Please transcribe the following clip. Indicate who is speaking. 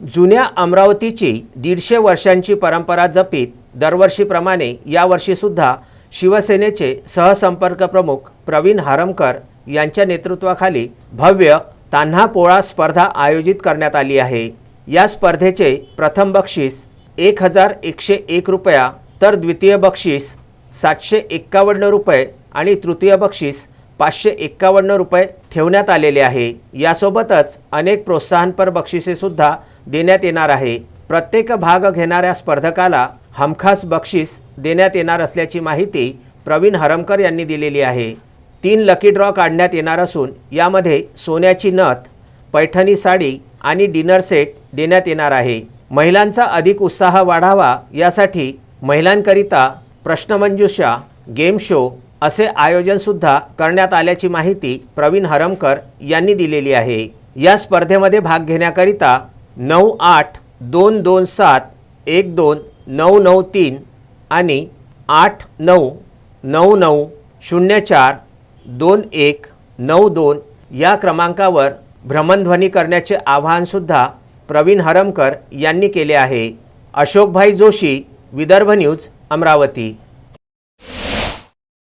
Speaker 1: जुन्या अमरावतीची दीडशे वर्षांची परंपरा जपीत दरवर्षीप्रमाणे यावर्षीसुद्धा शिवसेनेचे सहसंपर्क प्रमुख प्रवीण हारमकर यांच्या नेतृत्वाखाली भव्य तान्हा पोळा स्पर्धा आयोजित करण्यात आली आहे. या स्पर्धेचे प्रथम बक्षीस एक हजार एकशे एक रुपया तर द्वितीय बक्षीस सातशे एक्कावन्न रुपये आणि तृतीय बक्षीस पाचशे एक्कावन्न रुपये ठेवण्यात आलेले आहे. यासोबतच अनेक प्रोत्साहनपर बक्षिसेसुद्धा देण्यात येणार आहे. प्रत्येक भाग घेणाऱ्या स्पर्धकाला हमखास बक्षीस देण्यात येणार असल्याची माहिती प्रवीण हरमकर यांनी दिलेली आहे. तीन लकी ड्रॉ काढण्यात येणार असून यामध्ये सोन्याची नथ पैठणी साडी आणि डिनर सेट देण्यात येणार आहे. महिलांचा अधिक उत्साह वाढावा यासाठी महिलांकरिता प्रश्नमंजुषा गेम शो असे आयोजनसुद्धा करण्यात आल्याची माहिती प्रवीण हरमकर यांनी दिलेली आहे. या स्पर्धेमध्ये भाग घेण्याकरिता नऊ आठ दोन दोन सात एक दोन नऊ नऊ तीन आणि आठ नऊ नऊ नऊ शून्य चार दोन एक नऊ दोन या क्रमांकावर भ्रमणध्वनी करण्याचे आवाहनसुद्धा प्रवीण हरमकर यांनी केले आहे. अशोकभाई जोशी विदर्भ न्यूज अमरावती.